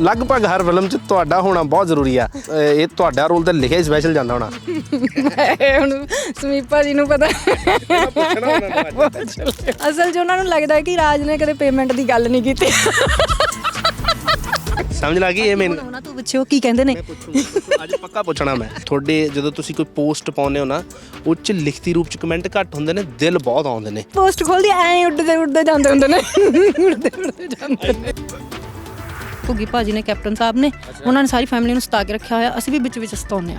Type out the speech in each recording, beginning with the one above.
ਲਗਭਗ ਹਰ ਫਿਲਮ 'ਚ ਤੁਹਾਡਾ ਹੋਣਾ ਬਹੁਤ ਜ਼ਰੂਰੀ ਆ। ਇਹ ਤੁਹਾਡਾ ਰੋਲ ਤਾਂ ਲਿਖਿਆ ਸਪੈਸ਼ਲ ਜਾਂਦਾ ਹੋਣਾ। ਹੁਣ ਸਮੀਪਾ ਜੀ ਨੂੰ ਪਤਾ। ਅਸਲ 'ਚ ਉਹਨਾਂ ਨੂੰ ਲੱਗਦਾ ਕਿ ਰਾਜ ਨੇ ਕਦੇ ਪੇਮੈਂਟ ਦੀ ਗੱਲ ਨਹੀਂ ਕੀਤੀ। ਸਮਝ ਲੱਗੀ ਇਹ ਮੈਨੂੰ ਉਹਨਾਂ ਤੋਂ ਪੁੱਛਿਓ ਕੀ ਕਹਿੰਦੇ ਨੇ? ਅੱਜ ਪੱਕਾ ਪੁੱਛਣਾ ਮੈਂ। ਤੁਹਾਡੇ ਜਦੋਂ ਤੁਸੀਂ ਕੋਈ ਪੋਸਟ ਪਾਉਂਦੇ ਹੋ ਨਾ ਉਹ 'ਚ ਲਿਖਤੀ ਰੂਪ 'ਚ ਕਮੈਂਟ ਘੱਟ ਹੁੰਦੇ ਨੇ ਦਿਲ ਬਹੁਤ ਆਉਂਦੇ ਨੇ। ਪੋਸਟ ਖੋਲਦੀ ਐਂ ਉੱਡਦੇ ਉੱਡਦੇ ਜਾਂਦੇ ਹੁੰਦੇ ਨੇ। ਉੱਡਦੇ ਉੱਡਦੇ ਜਾਂਦੇ ਨੇ। ਭੁੱਗੀ ਭਾਜੀ ਨੇ ਕੈਪਟਨ ਸਾਹਿਬ ਨੇ ਉਹਨਾਂ ਨੇ ਸਾਰੀ ਫੈਮਿਲੀ ਨੂੰ ਸਤਾ ਕੇ ਰੱਖਿਆ ਹੋਇਆ ਅਸੀਂ ਵੀ ਵਿੱਚ ਵਿੱਚ ਸਤਾਉਂਦੇ ਆ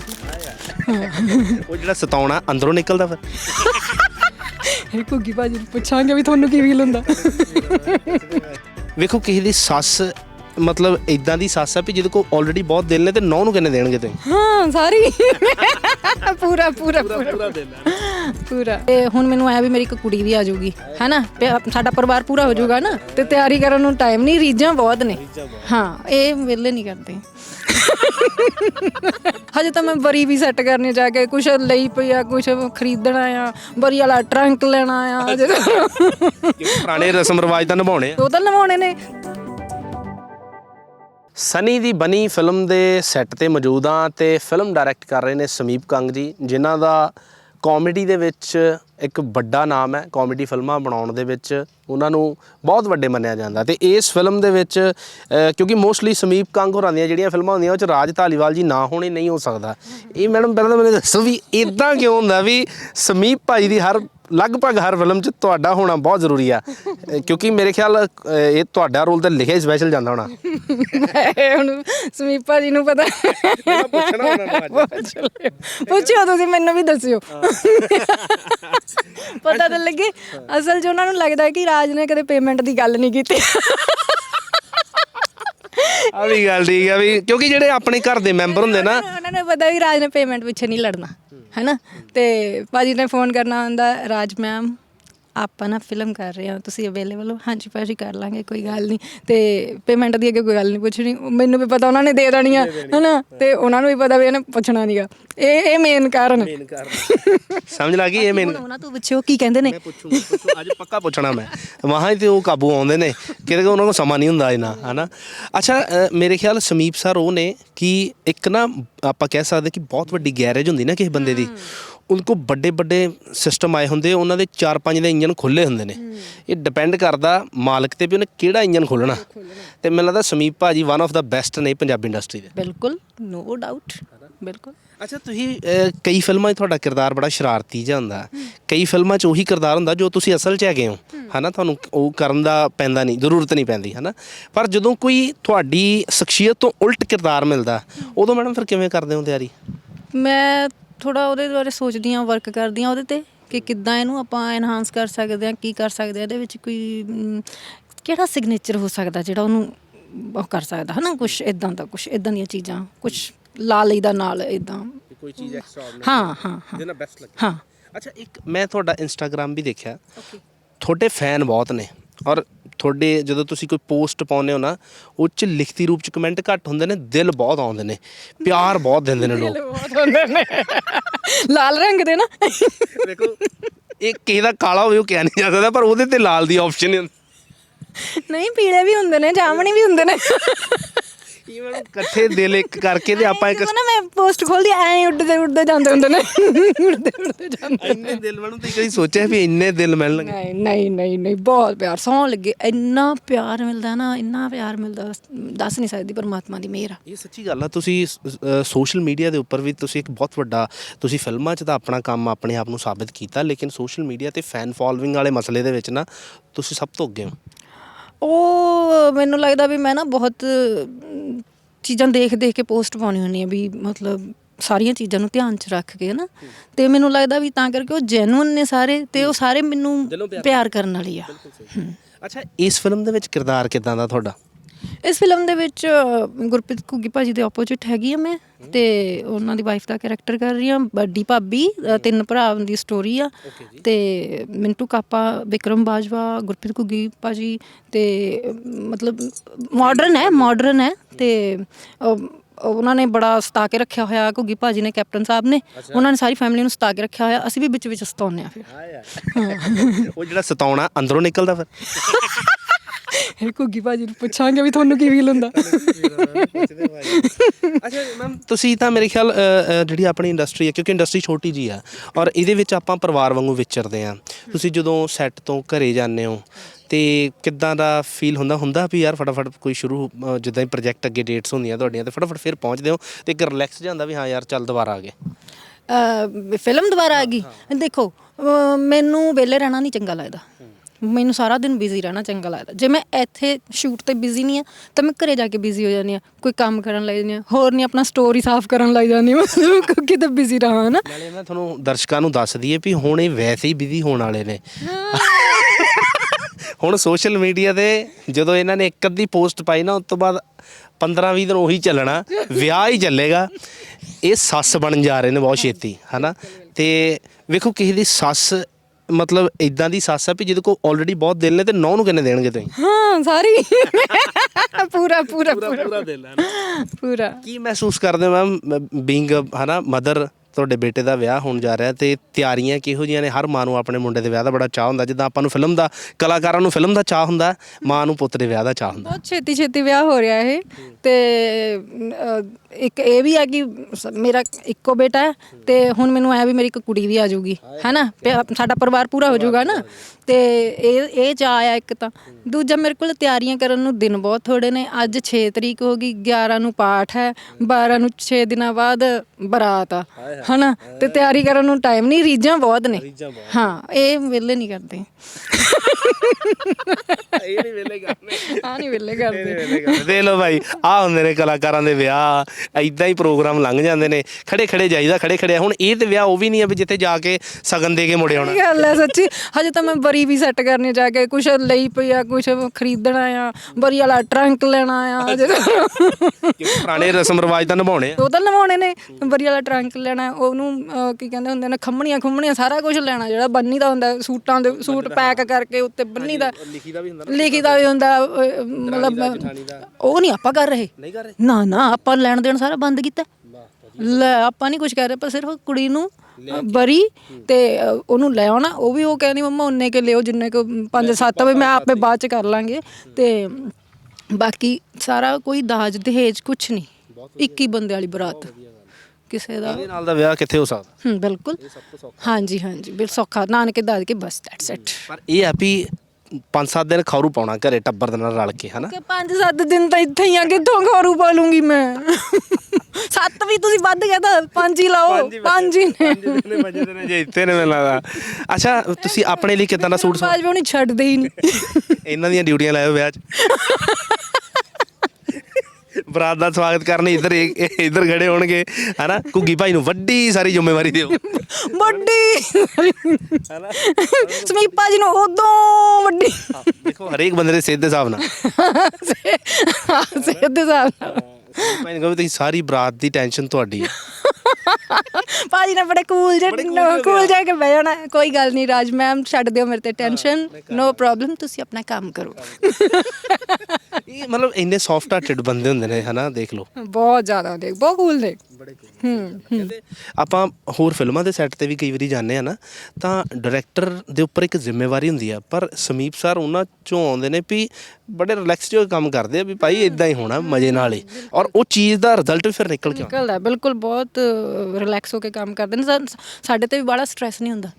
ਉਹ ਜਿਹੜਾ ਸਤਾਉਣਾ ਅੰਦਰੋਂ ਨਿਕਲਦਾ ਫਿਰ। ਇਹ ਭੁੱਗੀ ਭਾਜੀ ਨੂੰ ਪੁੱਛਾਂਗੇ ਵੀ ਤੁਹਾਨੂੰ ਕੀ ਫੀਲ ਹੁੰਦਾ। ਵੇਖੋ ਕਿਸੇ ਦੀ ਸੱਸ ਮਤਲਬ ਇਦਾਂ ਦੀ ਸੱਸ ਆ ਵੀ ਜਿਹਦੇ ਕੋਲ ਆਲਰੇਡੀ ਬਹੁਤ ਦਿਲ ਨੇ ਤੇ ਨੌ ਨੂੰ ਕਿੰਨੇ ਦੇਣਗੇ ਤੁਸੀਂ ਹਾਂ ਸਾਰੀ। ਪੂਰਾ ਪੂਰਾ ਪੂਰਾ। ਪੂਰਾ। ਤੇ ਹੁਣ ਮੈਨੂੰ ਐ ਵੀ ਮੇਰੀ ਇੱਕ ਕੁੜੀ ਵੀ ਆ ਜਾਊਗੀ ਹੈਨਾ? ਸਾਡਾ ਪਰਿਵਾਰ ਪੂਰਾ ਹੋ ਜਾਊਗਾ ਨਾ? ਤੇ ਤਿਆਰੀ ਕਰਨ ਨੂੰ ਟਾਈਮ ਨਹੀਂ ਰੀਝਾਂ ਬਹੁਤ ਨੇ। ਹਾਂ ਇਹ ਵਿਹਲੇ ਨਹੀਂ ਕਰਦੇ। ਹਜੇ ਤਾਂ ਮੈਂ ਬਰੀ ਵੀ ਸੈੱਟ ਕਰਨੀ ਜਾ ਕੇ ਕੁਛ ਲਈ ਪਈ ਆ ਕੁਛ ਖਰੀਦਣਾ ਆ ਬਰੀ ਵਾਲਾ ਟਰੰਕ ਲੈਣਾ ਆ ਹਜੇ ਪੁਰਾਣੇ ਰਸਮ ਰਿਵਾਜ ਤਾਂ ਨਿਭਾਉਣੇ ਆ। ਉਹ ਤਾਂ ਲਵਾਉਣੇ ਨੇ। ਸਨੀ ਦੀ ਬਣੀ ਫਿਲਮ ਦੇ ਸੈੱਟ ਤੇ ਮੌਜੂਦ ਆ ਤੇ ਫਿਲਮ ਡਾਇਰੈਕਟ ਕਰ ਰਹੇ ਨੇ ਸਮੀਪ ਕੰਗ ਜੀ ਜਿਨ੍ਹਾਂ ਦਾ ਕਾਮੇਡੀ ਦੇ ਵਿੱਚ ਇੱਕ ਵੱਡਾ ਨਾਮ ਹੈ ਕਾਮੇਡੀ ਫਿਲਮਾਂ ਬਣਾਉਣ ਦੇ ਵਿੱਚ ਉਹਨਾਂ ਨੂੰ ਬਹੁਤ ਵੱਡੇ ਮੰਨਿਆ ਜਾਂਦਾ ਤੇ ਇਸ ਫਿਲਮ ਦੇ ਵਿੱਚ ਕਿਉਂਕਿ ਮੋਸਟਲੀ ਸਮੀਪ ਕੰਗ ਹੋਰਾਂ ਦੀਆਂ ਜਿਹੜੀਆਂ ਫਿਲਮਾਂ ਹੁੰਦੀਆਂ ਉਹ ਚ ਰਾਜ ਧਾਲੀਵਾਲ ਜੀ ਨਾ ਹੋਣੇ ਨਹੀਂ ਹੋ ਸਕਦਾ। ਇਹ ਮੈਡਮ ਪਹਿਲਾਂ ਤਾਂ ਮੈਨੂੰ ਦੱਸੋ ਵੀ ਇਦਾਂ ਕਿਉਂ ਹੁੰਦਾ ਵੀ ਸਮੀਪ ਭਾਈ ਦੀ ਹਰ ਲਗਭਗ ਹਰ ਫਿਲਮ 'ਚ ਤੁਹਾਡਾ ਹੋਣਾ ਬਹੁਤ ਜ਼ਰੂਰੀ ਆ। ਕਿਉਂਕਿ ਮੇਰੇ ਖਿਆਲ ਇਹ ਤੁਹਾਡਾ ਰੋਲ ਤਾਂ ਲਿਖਿਆ ਸਪੈਸ਼ਲ ਜਾਂਦਾ ਹੋਣਾ। ਹੁਣ ਸਮੀਪਾ ਜੀ ਨੂੰ ਪਤਾ ਪੁੱਛਣਾ ਉਹਨਾਂ ਨੂੰ। ਪੁੱਛਿਓ ਤੁਸੀਂ ਮੈਨੂੰ ਵੀ ਦੱਸਿਓ। ਪਤਾ ਤਾਂ ਲੱਗੇ। ਅਸਲ 'ਚ ਉਹਨਾਂ ਨੂੰ ਲੱਗਦਾ ਹੈ ਕਿ ਰਾਜ ਨੇ ਕਦੇ ਪੇਮੈਂਟ ਦੀ ਗੱਲ ਨਹੀਂ ਕੀਤੀ। ਆ ਵੀ ਗੱਲ ਠੀਕ ਆ ਵੀ ਕਿਉਂਕਿ ਜਿਹੜੇ ਆਪਣੇ ਘਰ ਦੇ ਮੈਂਬਰ ਹੁੰਦੇ ਨਾ। ਉਹਨਾਂ ਨੂੰ ਪਤਾ ਵੀ ਰਾਜ ਨੇ ਪੇਮੈਂਟ ਪਿੱਛੇ ਨਹੀਂ ਲੜਨਾ ਹੈਨਾ? ਤੇ ਭਾਜੀ ਨੇ ਫੋਨ ਕਰਨਾ ਹੁੰਦਾ ਰਾਜ ਮੈਮ ਆਪਾਂ ਨਾ ਫਿਲਮ ਕਰ ਰਹੇ ਹਾਂ ਤੁਸੀਂ ਅਵੇਲੇਬਲ ਹੋ। ਹਾਂਜੀ ਭਾਜੀ ਕਰ ਲਾਂਗੇ ਕੋਈ ਗੱਲ ਨਹੀਂ। ਤੇ ਪੇਮੈਂਟ ਦੀ ਅੱਗੇ ਕੋਈ ਗੱਲ ਨਹੀਂ ਪੁੱਛਣੀ। ਮੈਨੂੰ ਵੀ ਪਤਾ ਉਹਨਾਂ ਨੇ ਦੇ ਦੇਣੀ ਆ ਹੈਨਾ? ਤੇ ਉਹਨਾਂ ਨੂੰ ਵੀ ਪਤਾ ਵੀ ਇਹਨੇ ਪੁੱਛਣਾ ਨਹੀਂਗਾ ਇਹ ਇਹ ਮੇਨ ਕਾਰਨ। ਹੈ। ਸਮਝ ਲੱਗੀ ਇਹ ਮੈਨੂੰ ਉਹਨਾਂ ਤੋਂ ਪੁੱਛਿਓ ਕੀ ਕਹਿੰਦੇ ਨੇ? ਪੁੱਛੂਗਾ ਅੱਜ ਪੱਕਾ ਪੁੱਛਣਾ ਮੈਂ। ਵਾਹਾਂ ਤੇ ਉਹ ਕਾਬੂ ਆਉਂਦੇ ਨੇ। ਕਿਤੇ ਉਹਨਾਂ ਕੋਲ ਸਮਾਂ ਨਹੀਂ ਹੁੰਦਾ ਇਹਨਾਂ ਹਨਾ? ਅੱਛਾ ਮੇਰੇ ਖਿਆਲ ਸਮੀਪ ਸਰ ਉਹ ਨੇ ਕਿ ਇੱਕ ਨਾ ਆਪਾਂ ਕਹਿ ਸਕਦੇ ਕਿ ਬਹੁਤ ਵੱਡੀ ਗੈਰੇਜ ਹੁੰਦੀ ਨਾ ਕਿਸੇ ਬੰਦੇ ਦੀ। ਉਹਨਾਂ ਕੋਲ ਵੱਡੇ ਵੱਡੇ ਸਿਸਟਮ ਆਏ ਹੁੰਦੇ ਉਹਨਾਂ ਦੇ 4-5 ਦੇ ਇੰਜਨ ਖੁੱਲੇ ਹੁੰਦੇ ਨੇ। ਇਹ ਡਿਪੈਂਡ ਕਰਦਾ ਮਾਲਕ ਤੇ ਵੀ ਉਹਨੇ ਕਿਹੜਾ ਇੰਜਨ ਖੋਲਣਾ ਤੇ ਮੈਨੂੰ ਲੱਗਦਾ ਸਮੀਪ ਭਾਜੀ ਵਨ ਆਫ ਦਾ ਬੈਸਟ ਨੇ ਪੰਜਾਬੀ ਇੰਡਸਟਰੀ ਦੇ। ਬਿਲਕੁਲ ਨੋ ਡਾਊਟ ਬਿਲਕੁਲ। ਅੱਛਾ ਤੁਸੀਂ ਕਈ ਫਿਲਮਾਂ 'ਚ ਤੁਹਾਡਾ ਕਿਰਦਾਰ ਬੜਾ ਸ਼ਰਾਰਤੀ ਜਿਹਾ ਹੁੰਦਾ। ਕਈ ਫਿਲਮਾਂ 'ਚ ਉਹੀ ਕਿਰਦਾਰ ਹੁੰਦਾ ਜੋ ਤੁਸੀਂ ਅਸਲ 'ਚ ਹੈਗੇ ਹੋ। ਹਨਾ ਤੁਹਾਨੂੰ ਉਹ ਕਰਨ ਦਾ ਪੈਂਦਾ ਨਹੀਂ ਜ਼ਰੂਰਤ ਨਹੀਂ ਪੈਂਦੀ ਹਨਾ। ਪਰ ਜਦੋਂ ਕੋਈ ਤੁਹਾਡੀ ਸ਼ਖਸੀਅਤ ਤੋਂ ਉਲਟ ਕਿਰਦਾਰ ਮਿਲਦਾ ਉਦੋਂ ਮੈਡਮ ਫਿਰ ਕਿਵੇਂ ਕਰਦੇ ਹੋ ਤਿਆਰੀ? ਮੈਂ ਥੋੜਾ ਉਹਦੇ ਬਾਰੇ ਸੋਚਦੀ ਹਾਂ ਵਰਕ ਕਰਦੀ ਹਾਂ ਉਹਦੇ ਤੇ ਕਿ ਕਿੱਦਾਂ ਇਹਨੂੰ ਆਪਾਂ ਐਨਹਾਂਸ ਕਰ ਸਕਦੇ ਹਾਂ ਕੀ ਕਰ ਸਕਦੇ ਹਾਂ ਇਹਦੇ ਵਿੱਚ ਕੋਈ ਕਿਹੜਾ ਸਿਗਨੇਚਰ ਹੋ ਸਕਦਾ ਜਿਹੜਾ ਉਹਨੂੰ ਉਹ ਕਰ ਸਕਦਾ ਹਨਾ? ਕੁਝ ਇਦਾਂ ਦਾ ਕੁਝ ਇਦਾਂ ਦੀਆਂ ਚੀਜ਼ਾਂ ਕੁਝ ਲਾ ਲਈਦਾ ਨਾਲ ਇਦਾਂ ਕੋਈ ਚੀਜ਼ ਐਕਸਟਰਾ ਹਾਂ ਹਾਂ। ਹਾਂ ਜਿਹਨਾਂ ਬੈਸਟ ਲੱਗੇ ਹਾਂ। ਅੱਛਾ ਇੱਕ ਮੈਂ ਤੁਹਾਡਾ ਇੰਸਟਾਗ੍ਰam ਵੀ ਦੇਖਿਆ। ਤੁਹਾਡੇ ਫੈਨ ਬਹੁਤ ਨੇ। ਔਰ ਤੁਹਾਡੇ ਜਦੋਂ ਤੁਸੀਂ ਕੋਈ ਪੋਸਟ ਪਾਉਂਦੇ ਹੋ ਨਾ ਉਹ 'ਚ ਲਿਖਤੀ ਰੂਪ 'ਚ ਕਮੈਂਟ ਘੱਟ ਹੁੰਦੇ ਨੇ ਦਿਲ ਬਹੁਤ ਆਉਂਦੇ ਨੇ ਪਿਆਰ ਬਹੁਤ ਦਿੰਦੇ ਨੇ ਲੋਕ। ਬਹੁਤ ਹੁੰਦੇ ਨੇ। ਲਾਲ ਰੰਗ ਦੇ ਨਾ। ਦੇਖੋ ਇਹ ਕਿਸੇ ਦਾ ਕਾਲਾ ਹੋਵੇ ਉਹ ਕਿਹਾ ਨਹੀਂ ਜਾ ਸਕਦਾ ਪਰ ਉਹਦੇ ਤੇ ਲਾਲ ਦੀ ਆਪਸ਼ਨ ਨਹੀਂ ਪੀਲੇ ਵੀ ਹੁੰਦੇ ਨੇ ਜਾਮਣੀ ਵੀ ਹੁੰਦੇ ਨੇ। ਇਵਨ ਇਕੱਠੇ ਦਿਲ ਇੱਕ ਕਰਕੇ ਤੇ ਆਪਾਂ ਇੱਕ ਨਾ ਮੈਂ ਪੋਸਟ ਖੋਲਦੀ ਐਂ ਉੱਡਦੇ ਉੱਡਦੇ ਜਾਂਦੇ ਹੁੰਦੇ ਨੇ। ਉੱਡਦੇ ਉੱਡਦੇ ਜਾਂਦੇ ਇੰਨੇ ਦਿਲ ਮੈਨੂੰ ਤੇ ਕਦੀ ਸੋਚਿਆ ਵੀ ਇੰਨੇ ਦਿਲ ਮਿਲਣਗੇ ਨਹੀਂ ਨਹੀਂ ਨਹੀਂ ਨਹੀਂ ਬਹੁਤ ਪਿਆਰ ਸੌਂ ਲੱਗੇ। ਇੰਨਾ ਪਿਆਰ ਮਿਲਦਾ ਨਾ ਇੰਨਾ ਪਿਆਰ ਮਿਲਦਾ ਦੱਸ ਨਹੀਂ ਸਕਦੀ ਪਰਮਾਤਮਾ ਦੀ ਮਿਹਰ ਆ। ਇਹ ਸੱਚੀ ਗੱਲ ਆ ਤੁਸੀਂ ਸੋਸ਼ਲ ਮੀਡੀਆ ਦੇ ਉੱਪਰ ਵੀ ਤੁਸੀਂ ਇੱਕ ਬਹੁਤ ਵੱਡਾ ਤੁਸੀਂ ਫਿਲਮਾਂ 'ਚ ਤਾਂ ਆਪਣਾ ਕੰਮ ਆਪਣੇ ਆਪ ਨੂੰ ਸਾਬਿਤ ਕੀਤਾ ਲੇਕਿਨ ਸੋਸ਼ਲ ਮੀਡੀਆ ਤੇ ਫੈਨ ਫਾਲੋਇੰਗ ਵਾਲੇ ਮਸਲੇ ਦੇ ਵਿੱਚ ਨਾ ਤੁਸੀਂ ਸਭ ਤੋਂ ਅੱਗੇ ਹੋ। ਉਹ ਮੈਨੂੰ ਲੱਗਦਾ ਵੀ ਮੈਂ ਨਾ ਬਹੁਤ ਚੀਜ਼ਾਂ ਦੇਖ ਦੇਖ ਕੇ ਪੋਸਟ ਪਾਉਣੀ ਹੁੰਦੀ ਆ ਵੀ ਮਤਲਬ ਸਾਰੀਆਂ ਚੀਜ਼ਾਂ ਨੂੰ ਧਿਆਨ 'ਚ ਰੱਖ ਕੇ ਨਾ ਤੇ ਮੈਨੂੰ ਲੱਗਦਾ ਵੀ ਤਾਂ ਕਰਕੇ ਉਹ ਜੈਨੂਇਨ ਨੇ ਸਾਰੇ ਤੇ ਉਹ ਸਾਰੇ ਮੈਨੂੰ ਪਿਆਰ ਕਰਨ ਵਾਲੀ ਆ। ਅੱਛਾ ਇਸ ਫਿਲਮ ਦੇ ਵਿੱਚ ਕਿਰਦਾਰ ਕਿਦਾਂ ਦਾ ਤੁਹਾਡਾ? ਇਸ ਫਿਲਮ ਦੇ ਵਿੱਚ ਅ, ਗੁਰਪ੍ਰੀਤ ਘੁੱਗੀ ਭਾਜੀ ਦੇ ਆਪੋਜ਼ਿਟ ਹੈਗੀ ਆ ਮੈਂ ਤੇ ਉਹਨਾਂ ਦੀ ਵਾਈਫ ਦਾ ਕੈਰੈਕਟਰ ਕਰ ਰਹੀ ਆ ਵੱਡੀ ਭਾਬੀ ਅ, ਤਿੰਨ ਭਰਾ ਦੀ ਸਟੋਰੀ ਆ। ਤੇ ਮਿੰਟੂ ਕਾਪਾ ਵਿਕਰਮ ਬਾਜਵਾ ਗੁਰਪ੍ਰੀਤ ਘੁੱਗੀ ਭਾਜੀ ਤੇ ਅ, ਮਤਲਬ ਮਾਡਰਨ ਹੈ ਮਾਡਰਨ ਹੈ ਤੇ ਅ, ਉਹਨਾਂ ਨੇ ਬੜਾ ਸਤਾ ਕੇ ਰੱਖਿਆ ਹੋਇਆ ਘੁੱਗੀ ਭਾਜੀ ਨੇ ਕੈਪਟਨ ਸਾਹਿਬ ਨੇ ਉਹਨਾਂ ਨੇ ਸਾਰੀ ਫੈਮਿਲੀ ਨੂੰ ਸਤਾ ਕੇ ਰੱਖਿਆ ਹੋਇਆ ਅਸੀਂ ਵੀ ਵਿੱਚ ਵਿੱਚ ਸਤਾਉਂਦੇ ਆ ਫਿਰ। ਉਹ ਜਿਹੜਾ ਸਤਾਉਣਾ ਅੰਦਰੋਂ ਨਿਕਲਦਾ ਫਿਰ। ਇਹ ਘੁੱਗੀ ਭਾਜੀ ਨੂੰ ਪੁੱਛਾਂਗੇ ਵੀ ਤੁਹਾਨੂੰ ਕੀ ਫੀਲ ਹੁੰਦਾ? ਅੱਛਾ ਮੈਮ ਤੁਸੀਂ ਤਾਂ ਮੇਰੇ ਖਿਆਲ ਅ, ਅ, ਜਿਹੜੀ ਆਪਣੀ ਇੰਡਸਟਰੀ ਹੈ ਕਿਉਂਕਿ ਇੰਡਸਟਰੀ ਛੋਟੀ ਜੀ ਆ ਔਰ ਇਹਦੇ ਵਿੱਚ ਆਪਾਂ ਪਰਿਵਾਰ ਵਾਂਗੂ ਵਿਚਰਦੇ ਆ ਤੁਸੀਂ ਜਦੋਂ ਸੈੱਟ ਤੋਂ ਘਰੇ ਜਾਂਦੇ ਹੋ ਤੇ ਕਿੱਦਾਂ ਦਾ ਫੀਲ ਹੁੰਦਾ? ਹੁੰਦਾ ਵੀ ਯਾਰ ਫਟਾਫਟ ਕੋਈ ਸ਼ੁਰੂ ਅ, ਜਿੱਦਾਂ ਹੀ ਪ੍ਰੋਜੈਕਟ ਅੱਗੇ ਡੇਟਸ ਹੁੰਦੀਆਂ ਤੁਹਾਡੀਆਂ ਤੇ ਫਟਾਫਟ ਫਿਰ ਪਹੁੰਚਦੇ ਹੋ ਤੇ ਇੱਕ ਰਿਲੈਕਸ ਜਾਂਦਾ ਵੀ ਹਾਂ ਯਾਰ ਚੱਲ ਦੁਬਾਰਾ ਆ ਗਏ। ਫਿਲਮ ਦੁਬਾਰਾ ਆ ਗਈ। ਦੇਖੋ ਅਹ ਮੈਨੂੰ ਵਿਹਲੇ ਰਹਿਣਾ ਨਹੀਂ ਚੰਗਾ ਲੱਗਦਾ। ਮੈਨੂੰ ਸਾਰਾ ਦਿਨ ਬਿਜ਼ੀ ਰਹਿਣਾ ਚੰਗਾ ਲੱਗਦਾ। ਜੇ ਮੈਂ ਇੱਥੇ ਸ਼ੂਟ ਤੇ ਬਿਜ਼ੀ ਨਹੀਂ ਆ ਤਾਂ ਮੈਂ ਘਰੇ ਜਾ ਕੇ ਬਿਜ਼ੀ ਹੋ ਜਾਂਦੀ ਆ ਕੋਈ ਕੰਮ ਕਰਨ ਲੱਗ ਜਾਂਦੀ ਆ ਹੋਰ ਨਹੀਂ ਆਪਣਾ ਸਟੋਰੀ ਸਾਫ਼ ਕਰਨ ਲੱਗ ਜਾਂਦੀ ਆ ਕਿਉਂਕਿ ਤਾਂ ਬਿਜ਼ੀ ਰਹਾਂ ਨਾ। ਨਾਲੇ ਮੈਂ ਤੁਹਾਨੂੰ ਦਰਸ਼ਕਾਂ ਨੂੰ ਦੱਸ ਦਈਏ ਵੀ ਹੁਣ ਇਹ ਵੈਸੇ ਹੀ ਬਿਜ਼ੀ ਹੋਣ ਵਾਲੇ ਨੇ। ਹੁਣ ਸੋਸ਼ਲ ਮੀਡੀਆ ਤੇ ਜਦੋਂ ਇਹਨਾਂ ਨੇ ਇੱਕ ਅੱਧੀ ਪੋਸਟ ਪਾਈ ਨਾ ਉਸ ਤੋਂ ਬਾਅਦ 15 20 ਦਿਨ ਉਹੀ ਚੱਲਣਾ ਵਿਆਹ ਹੀ ਚੱਲੇਗਾ। ਇਹ ਸੱਸ ਬਣਨ ਜਾ ਰਹੇ ਨੇ ਬਹੁਤ ਛੇਤੀ ਹਨਾ? ਤੇ ਵੇਖੋ ਕਿਸੇ ਦੀ ਸੱਸ ਮਤਲਬ ਇਦਾਂ ਦੀ ਸੱਸ ਆ ਵੀ ਜਿਹਦੇ ਕੋਲ ਆਲਰੇਡੀ ਬਹੁਤ ਦਿਲ ਨੇ ਤੇ ਨੌ ਨੂੰ ਕਿੰਨੇ ਦੇਣਗੇ ਤੁਸੀਂ? ਹਾਂ ਸਾਰੀ। ਪੂਰਾ ਪੂਰਾ ਪੂਰਾ ਦਿਲ ਹੈ ਪੂਰਾ। ਕੀ ਮਹਿਸੂਸ ਕਰਦੇ ਮੈਮ ਬੀਇੰਗ ਹਨਾ ਮਦਰ ਤੁਹਾਡੇ ਬੇਟੇ ਦਾ ਵਿਆਹ ਹੋਣ ਜਾ ਰਿਹਾ ਤੇ ਤਿਆਰੀਆਂ ਕਿਹੋ ਜੀਆਂ ਨੇ? ਹਰ ਮਾਂ ਨੂੰ ਆਪਣੇ ਮੁੰਡੇ ਦੇ ਵਿਆਹ ਦਾ ਬੜਾ ਚਾਹ ਹੁੰਦਾ। ਜਿੱਦਾਂ ਆਪਾਂ ਨੂੰ ਫਿਲਮ ਦਾ ਕਲਾਕਾਰਾਂ ਨੂੰ ਫਿਲਮ ਦਾ ਚਾਹ ਹੁੰਦਾ ਮਾਂ ਨੂੰ ਪੁੱਤ ਦੇ ਵਿਆਹ ਦਾ ਚਾਹ ਹੁੰਦਾ। ਬਹੁਤ ਛੇਤੀ ਛੇਤੀ ਵਿਆਹ ਹੋ ਰਿਹਾ ਇਹ। ਤੇ ਅਹ, ਇੱਕ ਇਹ ਵੀ ਹੈ ਕਿ ਸ- ਮੇਰਾ ਇੱਕੋ ਬੇਟਾ ਹੈ ਤੇ ਹੁਣ ਮੈਨੂੰ ਐ ਵੀ ਮੇਰੀ ਇੱਕ ਕੁੜੀ ਵੀ ਆ ਜਾਊਗੀ। ਹੈਨਾ? ਪਿਆ- ਸਾਡਾ ਪਰਿਵਾਰ ਪੂਰਾ ਹੋ ਜਾਊਗਾ ਨਾ ਤੇ ਇਹ ਇਹ ਚਾਅ ਆ ਇੱਕ ਤਾਂ। ਦੂਜਾ ਮੇਰੇ ਕੋਲ ਤਿਆਰੀਆਂ ਕਰਨ ਨੂੰ ਦਿਨ ਬਹੁਤ ਥੋੜੇ ਨੇ। ਅੱਜ 6 ਤਰੀਕ ਹੋ ਗਈ 11 ਨੂੰ ਪਾਠ ਹੈ 12 ਨੂੰ 6 ਦਿਨਾਂ ਬਾਅਦ ਬਰਾਤ ਆ। ਹਨਾ? ਤੇ ਤਿਆਰੀ ਕਰਨ ਨੂੰ ਟਾਈਮ ਨਹੀਂ ਰੀਝਾਂ ਬਹੁਤ ਨੇ। ਹਾਂ ਇਹ ਵਿਹਲੇ ਨਹੀਂ ਕਰਦੇ। ਇਹ ਨਹੀਂ ਵੇਲੇ ਕਰਨੇ ਆ ਨਹੀਂ ਵਿਹਲੇ ਕਰਦੇ। ਦੇ ਲੋ ਭਾਈ ਆ ਹੁੰਦੇ ਨੇ ਕਲਾਕਾਰਾਂ ਦੇ ਵਿਆਹ ਐਦਾਂ ਹੀ ਪ੍ਰੋਗਰਾਮ ਲੰਘ ਜਾਂਦੇ ਨੇ। ਖੜੇ ਖੜੇ ਜਾਈਦਾ ਖੜੇ ਖੜੇ। ਹੁਣ ਇਹ ਤੇ ਵਿਆਹ ਉਹ ਵੀ ਨਹੀਂ ਆ ਵੀ ਜਿੱਥੇ ਜਾ ਕੇ ਸਗਨ ਦੇ ਕੇ ਮੁੜੇ ਆਉਣਾ। ਗੱਲ ਹੈ ਸੱਚੀ? ਹਜੇ ਤਾਂ ਮੈਂ ਬਰੀ ਵੀ ਸੈੱਟ ਕਰਨੀ ਜਾ ਕੇ ਕੁਛ ਲਈ ਪਈ ਆ ਕੁਛ ਖਰੀਦਣਾ ਆ ਬਰੀ ਵਾਲਾ ਟਰੰਕ ਲੈਣਾ ਆ ਹਜੇ ਤਾਂ। ਕਿਉਂਕਿ ਪੁਰਾਣੇ ਰਸਮ ਰਿਵਾਜ ਤਾਂ ਨਿਭਾਉਣੇ ਆ। ਉਹ ਤਾਂ ਲਵਾਉਣੇ ਨੇ। ਬਰੀ ਵਾਲਾ ਟਰੰਕ ਲੈਣਾ ਉਹਨੂੰ ਅਹ, ਕੀ ਕਹਿੰਦੇ ਹੁੰਦੇ ਨੇ ਖੰਮਣੀਆਂ ਖੁੰਮਣੀਆਂ ਸਾਰਾ ਕੁਝ ਲੈਣਾ ਜਿਹੜਾ ਬੰਨੀ ਦਾ ਹੁੰਦਾ ਸੂਟਾਂ ਦੇ ਸੂਟ ਪੈਕ ਕਰਕੇ ਉੱਤੇ ਬੰਨੀ ਦਾ। ਲਿਖੀ ਦਾ ਵੀ ਹੁੰਦਾ ਲਿਖੀ ਦਾ ਵੀ ਹੁੰਦਾ ਅਹ, ਮਤਲਬ ਉਹ ਨਹੀਂ ਆਪਾਂ ਕਰ ਰਹੇ। ਨਹੀਂ ਕਰ ਰਹੇ? ਨਾ ਨਾ ਆਪਾਂ ਲੈਣ ਦੇਣ ਸਾਰਾ ਬੰਦ ਕੀਤਾ। ਲੈ ਆਪਾਂ ਨਹੀਂ ਕੁਝ ਕਰ ਰਹੇ ਪਰ ਸਿਰਫ ਕੁੜੀ ਨੂੰ ਬਰੀ ਤੇ ਅ, ਉਹਨੂੰ ਲੈ ਆਉਣਾ। ਉਹ ਵੀ ਉਹ ਕਹਿੰਦੀ ਮੰਮਾ ਉਹਨੇ ਕੇ ਲਿਓ ਜਿੰਨੇ ਕੋ 5-7 ਵੀ ਮੈਂ ਆਪੇ ਬਾਅਦ ਚ ਕਰ ਲਾਂਗੇ। ਤੇ ਬਾਕੀ ਸਾਰਾ ਕੋਈ ਦਾਜ ਦਹੇਜ ਕੁਝ ਨਹੀਂ। ਇੱਕ ਹੀ ਬੰਦੇ ਵਾਲੀ ਬਰਾਤ। ਕਿਸੇ ਦਾ ਇਹਦੇ ਨਾਲ ਦਾ ਵਿਆਹ ਕਿੱਥੇ ਹੋ ਸਕਦਾ? ਹੂੰ ਬਿਲਕੁਲ। ਹਾਂਜੀ ਹਾਂਜੀ ਬਿਲ ਸੌਖਾ। ਨਾਨਕੇ ਦਾਦਕੇ ਬਸ ਦੈਟਸ ਇਟ ਪਰ ਇਹ ਆ ਵੀ ਪੰਜ ਸੱਤ ਦਿਨ ਖੌਰੂ ਪਾਉਣਾ ਘਰੇ ਟੱਬਰ ਦੇ ਨਾਲ ਰਲ ਕੇ ਹਨਾ? ਕਿ 5-7 ਦਿਨ ਤਾਂ ਇੱਥੇ ਹੀ ਆ ਕਿੱਥੋਂ ਘਰੂ ਪਾ ਲੂੰਗੀ ਮੈਂ? ਸੱਤ ਵੀ ਤੁਸੀਂ ਵੱਧ ਗਿਆ ਤਾਂ ਪੰਜ ਹੀ ਲਾਓ ਪੰਜ ਹੀ ਨੇ। ਜੇ ਇੱਥੇ ਨੇ ਮੈਨੂੰ ਲੱਗਦਾ। ਅੱਛਾ ਤੁਸੀਂ ਆਪਣੇ ਲਈ ਕਿਦਾਂ ਦਾ ਸੂਟ ਬਾਜ ਵੀ ਉਹਨੇ ਛੱਡਦੇ ਹੀ ਨਹੀਂ। ਇਹਨਾਂ ਦੀਆਂ ਡਿਊਟੀਆਂ ਲਾਇਓ ਵਿਆਹ 'ਚ। ਬਰਾਤ ਦਾ ਸਵਾਗਤ ਕਰਨ ਇੱਧਰ ਇੱਧਰ ਖੜੇ ਹੋਣਗੇ ਹਨਾ? ਘੁੱਗੀ ਭਾਈ ਨੂੰ ਵੱਡੀ ਸਾਰੀ ਜ਼ਿੰਮੇਵਾਰੀ ਦਿਓ। ਵੱਡੀ। ਸਮੀਪਾ ਜੀ ਨੂੰ ਉਦੋਂ ਵੱਡੀ। ਦੇਖੋ ਹਰੇਕ ਬੰਦੇ ਦੇ ਸਿੱਧ ਦੇ ਹਿਸਾਬ ਨਾਲ। ਸਿੱਧੇ ਹਿਸਾਬ ਨਾਲ। ਭਾਈ ਨੇ ਕਹੋ ਤੁਸੀਂ ਸਾਰੀ ਬਰਾਤ ਦੀ ਟੈਨਸ਼ਨ ਤੁਹਾਡੀ ਹੈ। ਭਾਜੀ ਨੇ ਬੜੇ ਕੂਲ ਜੇ ਕੂਲ ਜਾ ਕੇ ਬਹਿ ਜਾਣਾ ਕੋਈ ਗੱਲ ਨਹੀਂ ਰਾਜ ਮੈਮ ਛੱਡ ਦਿਓ ਮੇਰੇ ਤੇ ਟੈਨਸ਼ਨ ਨੋ ਪ੍ਰੋਬਲਮ ਤੁਸੀਂ ਆਪਣਾ ਕੰਮ ਕਰੋ। ਇਹ ਮਤਲਬ ਇੰਨੇ ਸੌਫਟ ਹਾਰਟਡ ਬੰਦੇ ਹੁੰਦੇ ਨੇ ਹਨਾ ਦੇਖ ਲਓ। ਬਹੁਤ ਜ਼ਿਆਦਾ ਦੇਖ ਬਹੁਤ ਕੂਲ ਨੇ। ਬੜੇ ਆਪਾਂ ਹੋਰ ਫਿਲਮਾਂ ਦੇ ਸੈੱਟ ਤੇ ਵੀ ਕਈ ਵਾਰੀ ਜਾਂਦੇ ਆ ਨਾ ਤਾਂ ਡਾਇਰੈਕਟਰ ਦੇ ਉੱਪਰ ਇੱਕ ਜ਼ਿੰਮੇਵਾਰੀ ਹੁੰਦੀ ਆ ਪਰ ਸਮੀਪ ਸਰ ਉਹਨਾਂ ਚੋਂ ਆਉਂਦੇ ਨੇ ਵੀ ਬੜੇ ਰਿਲੈਕਸ ਜਿਹਾ ਕੰਮ ਕਰਦੇ ਆ ਵੀ ਭਾਈ ਇਦਾਂ ਹੀ ਹੋਣਾ ਮਜ਼ੇ ਨਾਲ ਹੀ। ਔਰ ਉਹ ਚੀਜ਼ ਦਾ ਰਿਜ਼ਲਟ ਫਿਰ ਨਿਕਲ ਕੇ ਆਉਂਦਾ। ਨਿਕਲਦਾ ਬਿਲਕੁਲ ਬਹੁਤ ਰਿਲੈਕਸ ਹੋ ਕੇ ਕੰਮ ਕਰਦੇ ਨੇ ਸਾ- ਸਾਡੇ ਤੇ ਵੀ ਬੜਾ ਸਟ੍ਰੈਸ ਨਹੀਂ ਹੁੰਦਾ।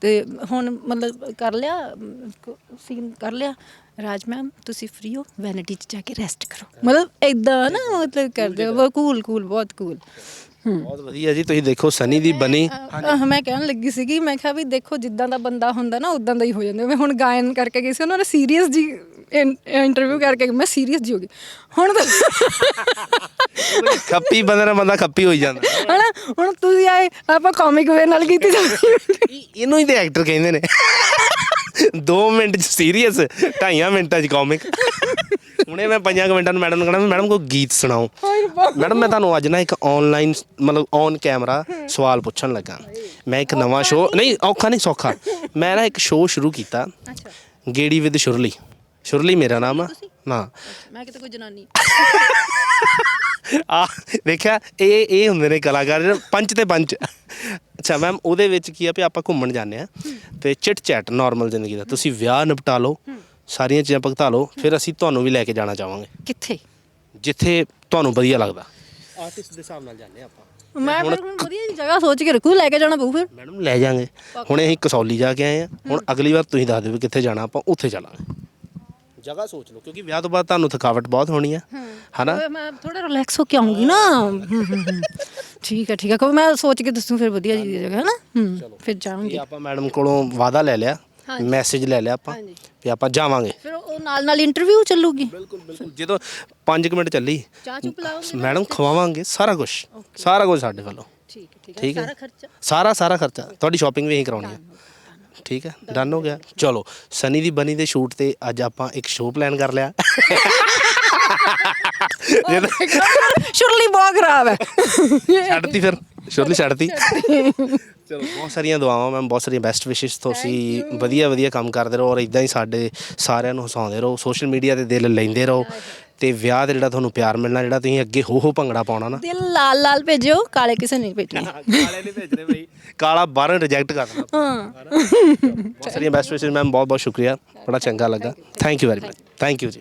ਤੇ ਹੁਣ ਮਤਲਬ ਕਰ ਲਿਆ ਸੀਨ ਕਰ ਲਿਆ। ਰਾਜ ਮੈਮ ਤੁਸੀਂ ਫ੍ਰੀ ਹੋ ਵੈਨਿਟੀ ਚ ਜਾ ਕੇ ਰੈਸਟ ਕਰੋ। ਮਤਲਬ ਇਦਾਂ ਨਾ ਮਤਲਬ ਕਰਦੇ ਹੋ ਬਹੁਤ ਕੂਲ ਕੂਲ ਬਹੁਤ ਕੂਲ ਬਹੁਤ ਵਧੀਆ ਜੀ ਤੁਸੀਂ ਦੇਖੋ ਸਨੀ ਦੀ ਬਣੀ। ਅਹ ਮੈਂ ਕਹਿਣ ਲੱਗੀ ਸੀਗੀ ਮੈਂ ਕਿਹਾ ਵੀ ਦੇਖੋ ਜਿੱਦਾਂ ਦਾ ਬੰਦਾ ਹੁੰਦਾ ਨਾ ਉਦਾਂ ਦਾ ਹੀ ਹੋ ਜਾਂਦਾ। ਮੈਂ ਹੁਣ ਗਾਇਨ ਕਰਕੇ ਗਈ ਸੀ ਉਹਨਾਂ ਨੇ ਸੀਰੀਅਸ ਜੀ ਇੰਟਰਵਿਊ ਕਰਕੇ ਮੈਂ ਸੀਰੀਅਸ ਜੀ ਹੋ ਗਈ। ਹੁਣ ਤਾਂ ਖੱਪੀ ਬੰਦੇ ਨਾਲ ਬੰਦਾ ਖੱਪੀ ਹੋਈ ਜਾਂਦਾ। ਹਨਾ? ਹੁਣ ਤੁਸੀਂ ਆਏ ਆਪਾਂ ਕਾਮਿਕ ਵੇ ਨਾਲ ਕੀਤੀ ਜਾਂਦੀ ਇਹ- ਇਹਨੂੰ ਹੀ ਤੇ ਐਕਟਰ ਕਹਿੰਦੇ ਨੇ। 2 ਮਿੰਟ ਚ ਸੀਰੀਅਸ 2.5 ਮਿੰਟਾਂ ਚ ਕਾਮਿਕ ਹੁਣੇ ਮੈਂ 5 ਮਿੰਟਾਂ ਨੂੰ ਮੈਡਮ ਨੂੰ ਕਹਣਾ ਮੈਡਮ ਕੋਈ ਗੀਤ ਸੁਣਾਓ। ਮੈਡਮ ਮੈਂ ਤੁਹਾਨੂੰ ਅੱਜ ਨਾ ਇੱਕ ਆਨਲਾਈਨ ਮਤਲਬ ਔਨ ਕੈਮਰਾ ਸਵਾਲ ਪੁੱਛਣ ਲੱਗਾ। ਮੈਂ ਇੱਕ ਨਵਾਂ ਸ਼ੋਅ ਨਹੀਂ ਔਖਾ ਨਹੀਂ ਸੌਖਾ। ਮੈਂ ਨਾ ਇੱਕ ਸ਼ੋਅ ਸ਼ੁਰੂ ਕੀਤਾ। ਅੱਛਾ। ਗੇੜੀ ਵਿਦ ਸ਼ੁਰਲੀ। ਸ਼ੁਰਲੀ ਮੇਰਾ ਨਾਮ ਆ। ਨਾ। ਮੈਂ ਕਿਤੇ ਕੋਈ ਜਨਾਨੀ। ਆ ਦੇਖਿਆ ਇਹ ਇਹ ਹੁੰਦੇ ਨੇ ਕਲਾਕਾਰ ਜਿਹੜੇ ਪੰਚ ਤੇ ਪੰਚ। ਅੱਛਾ ਮੈਮ ਉਹਦੇ ਵਿੱਚ ਕੀ ਆ ਵੀ ਆਪਾਂ ਘੁੰਮਣ ਜਾਂਦੇ ਆ ਤੇ ਚਿਟ ਚੈਟ ਨਾਰਮਲ ਜ਼ਿੰਦਗੀ ਦਾ। ਤੁਸੀਂ ਵਿਆਹ ਨਿਪਟਾ ਲਓ ਸਾਰੀਆਂ ਚੀਜ਼ਾਂ ਭੁਗਤਾ ਲਓ ਫਿਰ ਅਸੀਂ ਤੁਹਾਨੂੰ ਵੀ ਲੈ ਕੇ ਜਾਣਾ ਚਾਹਾਂਗੇ। ਕਿੱਥੇ? ਜਿੱਥੇ ਤੁਹਾਨੂੰ ਵਧੀਆ ਲੱਗਦਾ। ਆਰਟਿਸਟ ਦੇ ਹਿਸਾਬ ਨਾਲ ਜਾਂਦੇ ਆਪਾਂ। ਮੈਂ ਹੁਣ ਵਧੀਆ ਜਿਹੀ ਜਗ੍ਹਾ ਸੋਚ ਕੇ ਰੱਖੂ ਲੈ ਕੇ ਜਾਣਾ ਪਊ ਫਿਰ। ਮੈਡਮ ਲੈ ਜਾਾਂਗੇ। ਹੁਣ ਅਸੀਂ ਕਸੌਲੀ ਜਾ ਕੇ ਆਏ ਆ ਹੁਣ ਅਗਲੀ ਵਾਰ ਤੁਸੀਂ ਦੱਸ ਦਿਓ ਵੀ ਕਿੱਥੇ ਜਾਣਾ ਆਪਾਂ ਉੱਥੇ ਚੱਲਾਂਗੇ। ਜਗ੍ਹਾ ਸੋਚ ਲਓ ਕਿਉਂਕਿ ਵਿਆਹ ਤੋਂ ਬਾਅਦ ਤੁਹਾਨੂੰ ਥਕਾਵਟ ਬਹੁਤ ਹੋਣੀ ਆ। ਹਨਾ? ਮੈਂ ਥੋੜਾ ਰਿਲੈਕਸ ਹੋ ਕੇ ਆਉਂਗੀ ਨਾ। ਹਮ, ਹਮ, ਹਮ। ਠੀਕ ਹੈ ਠੀਕ ਹੈ ਕੋਈ ਮੈਂ ਸੋਚ ਕੇ ਦੱਸੂ ਫਿਰ ਵਧੀਆ ਜੀ ਜਗ੍ਹਾ ਹੈ ਨਾ ਹਮ, ਫਿਰ ਜਾਵਾਂਗੇ। ਇਹ ਆਪਾਂ ਮੈਡਮ ਕੋਲੋਂ ਵਾਅਦਾ ਲੈ ਲਿਆ ਮੈਸੇਜ ਲੈ ਲਿਆ ਆਪਾਂ। ਵੀ ਆਪਾਂ ਜਾਵਾਂਗੇ। ਫਿਰ ਉਹ ਨਾਲ ਨਾਲ ਇੰਟਰਵਿਊ ਚੱਲੂਗੀ? ਬਿਲਕੁਲ ਬਿਲਕੁਲ। ਜਦੋਂ 5 ਮਿੰਟ ਚੱਲੀ ਚਾਹ ਚੁ ਪਿਲਾਓਗੇ ਮੈਡਮ ਖਵਾਵਾਂਗੇ ਸਾਰਾ ਕੁਝ ਸਾਰਾ ਕੁਝ ਸਾਡੇ ਵੱਲੋਂ ਠੀਕ ਹੈ ਠੀਕ ਹੈ। ਠੀਕ ਹੈ? ਸਾਰਾ ਖਰਚਾ? ਸਾਰਾ ਸਾਰਾ ਖਰਚਾ। ਤੁਹਾਡੀ ਸ਼ਾਪਿੰਗ ਵੀ ਅਸੀਂ ਕਰਾਉਣੀ ਹੈ। ਠੀਕ ਹੈ? ਡਨ ਹੋ ਗਿਆ। ਚਲੋ ਸਨੀ ਦੀ ਬਨੀ ਦੇ ਸ਼ੂਟ ਤੇ ਅੱਜ ਆਪਾਂ ਇੱਕ ਸ਼ੋਅ ਪਲਾਨ ਕਰ ਲਿਆ। ਸ਼ੁਰਲੀ ਬਹੁਤ ਖਰਾਬ ਹੈ। ਛੱਡਤੀ ਫਿਰ। ਸ਼ੁਰਲੀ ਛੱਡਤੀ। ਚਲੋ ਬਹੁਤ ਸਾਰੀਆਂ ਦੁਆਵਾਂ ਮੈਮ ਬਹੁਤ ਸਾਰੀਆਂ ਬੈਸਟ ਵਿਸ਼ੇਸ ਤੁਸੀਂ ਵਧੀਆ ਵਧੀਆ ਕੰਮ ਕਰਦੇ ਰਹੋ ਔਰ ਇਦਾਂ ਹੀ ਸਾਡੇ ਸਾਰਿਆਂ ਨੂੰ ਹਸਾਉਂਦੇ ਰਹੋ। ਸੋਸ਼ਲ ਮੀਡੀਆ ਤੇ ਦਿਲ ਲੈਂਦੇ ਰਹੋ। ਤੇ ਵਿਆਹ ਤੇ ਜਿਹੜਾ ਤੁਹਾਨੂੰ ਪਿਆਰ ਮਿਲਣਾ ਜਿਹੜਾ ਤੁਸੀਂ ਅੱਗੇ ਹੋ ਹੋ ਭੰਗੜਾ ਪਾਉਣਾ ਨਾ। ਦਿਲ ਲਾਲ ਲਾਲ ਭੇਜਿਓ ਕਾਲੇ ਕਿਸੇ ਨਹੀਂ ਭੇਜਣੇ। ਕਾਲੇ ਨਹੀਂ ਭੇਜਦੇ ਬਈ। ਕਾਲਾ ਬਾਹਰੋਂ ਰਿਜੈਕਟ ਕਰ ਦੇਣਾ ਹਾਂ। ਬਹੁਤ ਸਾਰੀਆਂ ਬੈਸਟ ਵਿਸ਼ੇਸ ਮੈਮ ਬਹੁਤ ਬਹੁਤ ਸ਼ੁਕਰੀਆ। ਬੜਾ ਚੰਗਾ ਲੱਗਾ। Thank you very much thank you ਜੀ।